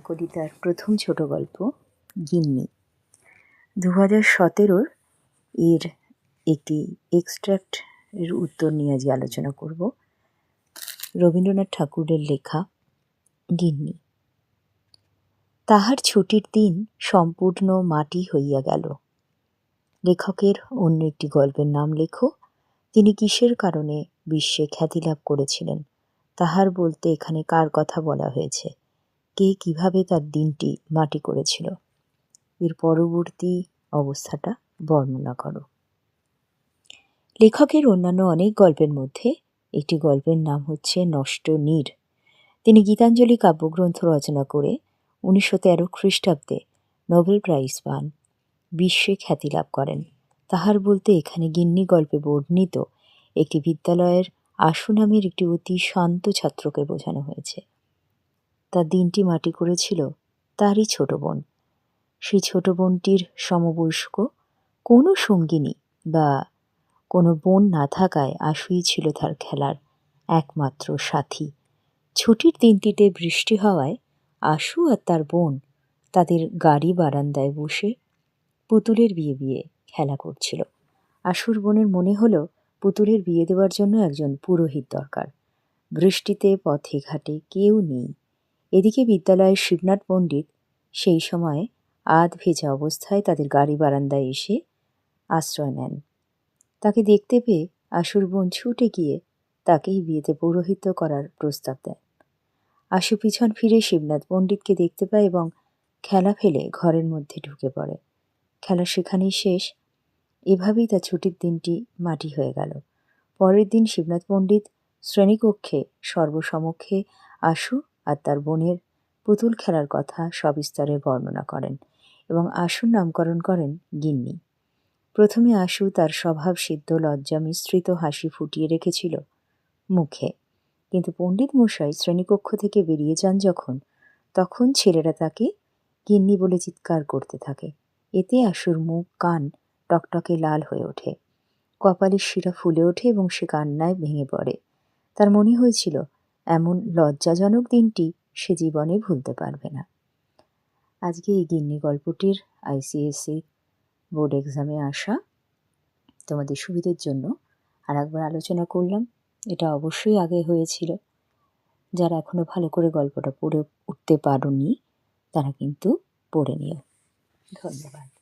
কবিতার প্রথম ছোট গল্প, গিন্নি। দু হাজার সতেরোর এর একটি এক্সট্র্যাক্ট এর উত্তর নিয়ে আজকে আলোচনা করব। রবীন্দ্রনাথ ঠাকুরের লেখা, গিন্নি। তাহার ছুটির দিন সম্পূর্ণ মাটি হইয়া গেল। লেখকের অন্য একটি গল্পের নাম লেখো। তিনি কিসের কারণে বিশ্বে খ্যাতি লাভ করেছিলেন? তাহার বলতে এখানে কার কথা বলা হয়েছে? কে কীভাবে তার দিনটি মাটি করেছিল। এর পরবর্তী অবস্থাটা বর্ণনা করো। লেখকের অন্যান্য অনেক গল্পের মধ্যে একটি গল্পের নাম হচ্ছে নষ্ট নীর। তিনি গীতাঞ্জলি কাব্যগ্রন্থ রচনা করে উনিশশো তেরো খ্রিস্টাব্দে নোবেল প্রাইজ পান। বিশ্বে খ্যাতি লাভ করেন। তাহার বলতে এখানে গিন্নি গল্পে বর্ণিত একটি বিদ্যালয়ের আশু নামের একটি অতি শান্ত ছাত্রকে বোঝানো হয়েছে। তার দিনটি মাটি করেছিল তারই ছোট বোন। সেই ছোট বোনটির সমবয়স্ক কোনো সঙ্গিনী বা কোনো বোন না থাকায় আশুই ছিল তার খেলার একমাত্র সাথী। ছুটির দিনটিতে বৃষ্টি হওয়ায় আশু আর তার বোন তাদের গাড়ি বারান্দায় বসে পুতুলের বিয়ে বিয়ে খেলা করছিল। আশুর বোনের মনে হলো পুতুলের বিয়ে দেওয়ার জন্য একজন পুরোহিত দরকার। বৃষ্টিতে পথে ঘাটে কেউ নেই। এদিকে বিদ্যালয়ের শিবনাথ পণ্ডিত সেই সময় আধ ভেজা অবস্থায় তাদের গাড়ি বারান্দায় এসে আশ্রয় নেন। তাকে দেখতে পেয়ে আশুর বোন ছুটে গিয়ে তাকেই বিয়েতে পৌরোহিত্য করার প্রস্তাব দেন। আশু পিছন ফিরে শিবনাথ পণ্ডিতকে দেখতে পায় এবং খেলা ফেলে ঘরের মধ্যে ঢুকে পড়ে। খেলা সেখানেই শেষ। এভাবেই তার ছুটির দিনটি মাটি হয়ে গেল। পরের দিন শিবনাথ পণ্ডিত শ্রেণীকক্ষে সর্বসমক্ষে আশু আর তার বোনের পুতুল খেলার কথা সবিস্তারে বর্ণনা করেন এবং আশুর নামকরণ করেন গিন্নি। প্রথমে আশু তার স্বভাব সিদ্ধ, লজ্জা মিশ্রিত, হাসি ফুটিয়ে রেখেছিল মুখে। কিন্তু পণ্ডিত মশাই শ্রেণীকক্ষ থেকে বেরিয়ে যান যখন, তখন ছেলেরা তাকে গিন্নি বলে চিৎকার করতে থাকে। এতে আশুর মুখ, কান টকটকে লাল হয়ে ওঠে। কপালের শিরা ফুলে ওঠে এবং সে কান্নায় ভেঙে পড়ে। তার মনে হয়েছিল এমন লজ্জাজনক দিনটি সে জীবনে ভুলতে পারবে না। আজকে এই গিন্নি গল্পটির আইসিএসসি বোর্ড এক্সামে আসা তোমাদের সুবিধের জন্য আর একবার আলোচনা করলাম। এটা অবশ্যই আগে হয়েছিল। যারা এখনও ভালো করে গল্পটা পড়ে উঠতে পারোনি, তারা কিন্তু পড়ে নিও। ধন্যবাদ।